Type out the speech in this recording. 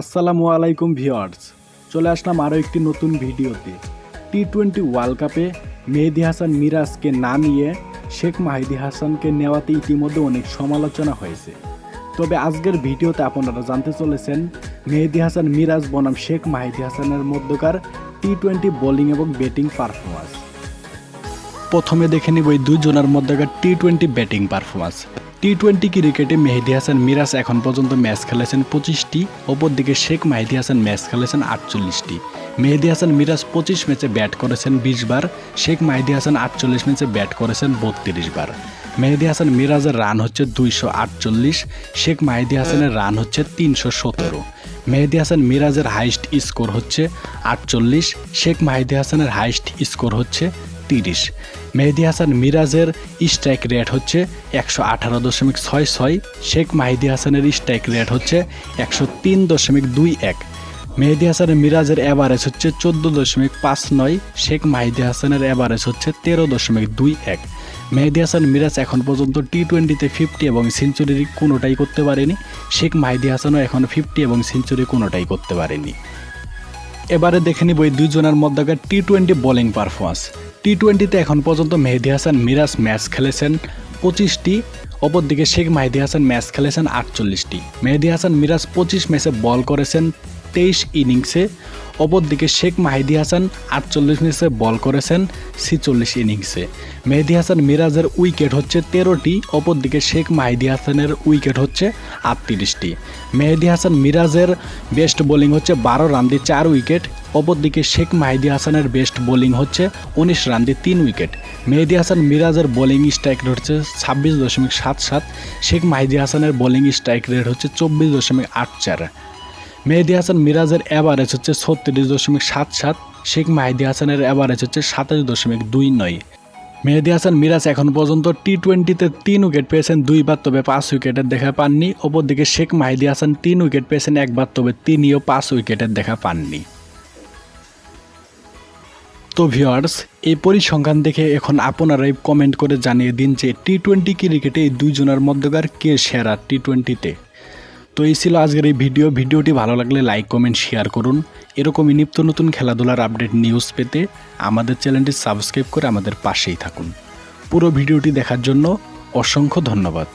আসসালামু আলাইকুম ভিওয়ার্স চলে আসলাম আরও একটি নতুন ভিডিওতে। টি টোয়েন্টি ওয়ার্ল্ড কাপে মেহেদি হাসান মিরাজকে না নিয়ে শেখ মাহিদি হাসানকে নেওয়াতে ইতিমধ্যে অনেক সমালোচনা হয়েছে। তবে আজকের ভিডিওতে আপনারা জানতে চলেছেন, মেহেদি হাসান মিরাজ বনাম শেখ মাহিদি হাসানের মধ্যকার টি টোয়েন্টি বোলিং এবং ব্যাটিং পারফরমেন্স প্রথমে দেখে নিব এই দুজনের মধ্যকার T twenty batting performance T twenty ক্রিকেটে মেহেদি হাসান মিরাজ এখন পর্যন্ত ম্যাচ খেলেছেন পঁচিশটি, অপরদিকে শেখ মাহিদি হাসান ম্যাচ খেলেছেন আটচল্লিশটি। মেহেদি হাসান মিরাজ পঁচিশ ম্যাচে ব্যাট করেছেন বিশ বার, শেখ মাহিদি হাসান আটচল্লিশ ম্যাচে ব্যাট করেছেন বত্রিশ বার। মেহেদি হাসান মিরাজের রান হচ্ছে দুইশো আটচল্লিশ, শেখ মাহিদি হাসানের রান হচ্ছে তিনশো সতেরো। মেহেদি হাসান মিরাজের হাইস্ট স্কোর হচ্ছে আটচল্লিশ, শেখ মাহিদি হাসানের হাইস্ট স্কোর হচ্ছে তিরিশ। মেহেদি হাসান মিরাজের স্ট্রাইক রেট হচ্ছে একশো আঠারো দশমিক ছয় ছয়। শেখ মাহিদি হাসানের স্ট্রাইক রেট হচ্ছে একশো তিন দশমিক দুই এক। মেহেদি হাসানের মিরাজের অ্যাভারেজ হচ্ছে চোদ্দ দশমিক পাঁচ নয়। শেখ মাহিদি হাসানের অ্যাভারেজ হচ্ছে তেরো দশমিক দুই এক। মেহেদি হাসান মিরাজ এখন পর্যন্ত টি টোয়েন্টিতে ফিফটি এবং সেঞ্চুরি কোনোটাই করতে পারেনি। শেখ মাহিদি হাসানও এখন ফিফটি এবং সেঞ্চুরি কোনোটাই করতে পারেনি। এবারে দেখে নিব এই দুজনের মধ্যকার T twenty bowling performance T টোয়েন্টিতে এখন পর্যন্ত মেহেদি হাসান মিরাজ ম্যাচ খেলেছেন পঁচিশটি, অপরদিকে শেখ মাহিদি হাসান ম্যাচ খেলেছেন আটচল্লিশটি। মেহেদি হাসান মিরাজ পঁচিশ ম্যাচে বল করেছেন তেইশ ইনিংসে। অপরদিকে শেখ মাহিদি হাসান আটচল্লিশ ইনিংসে বল করেছেন, ছিচল্লিশ ইনিংসে। মেহেদি হাসান মিরাজের উইকেট হচ্ছে তেরোটি, অপরদিকে শেখ মাহিদি হাসানের উইকেট হচ্ছে আটত্রিশটি। মেহেদি হাসান মিরাজের বেস্ট বোলিং হচ্ছে বারো রান দিয়ে চার উইকেট, অপরদিকে শেখ মাহিদি হাসানের বেস্ট বোলিং হচ্ছে উনিশ রান দিয়ে তিন উইকেট। মেহেদি হাসান মিরাজের বোলিং স্ট্রাইক রেট হচ্ছে ছাব্বিশ দশমিক সাত সাত, শেখ মাহিদি হাসানের বোলিং স্ট্রাইক রেট হচ্ছে চব্বিশ দশমিক আট চার। মেহেদি হাসান মিরাজের অ্যাভারেজ হচ্ছে ছত্রিশ দশমিক সাত সাত, শেখ মাহিদি হাসানের অ্যাভারেজ হচ্ছে সাতাশ দশমিক দুই নয়। মেহেদি হাসান মিরাজ এখন পর্যন্ত টি টোয়েন্টিতে তিন উইকেট পেয়েছেন দুইবার তবে পাঁচ উইকেটের দেখা পাননি। অপরদিকে শেখ মাহিদি হাসান তিন উইকেট পেয়েছেন একবার তবে তিনিও পাঁচ উইকেটের দেখা পাননি। তো ভিওয়ার্স এই পরিসংখ্যান দেখে এখন আপনারাই কমেন্ট করে জানিয়ে দিন যে টি টোয়েন্টি ক্রিকেটে এই দুইজনের মধ্যকার কে সেরা টি টোয়েন্টিতে তো এই ছিল আজকের এই ভিডিও। ভিডিওটি ভালো লাগলে লাইক কমেন্ট শেয়ার করুন। এরকমই নিত্য নতুন খেলাধুলার আপডেট নিউজ পেতে আমাদের চ্যানেলটি সাবস্ক্রাইব করে আমাদের পাশেই থাকুন। পুরো ভিডিওটি দেখার জন্য অসংখ্য ধন্যবাদ।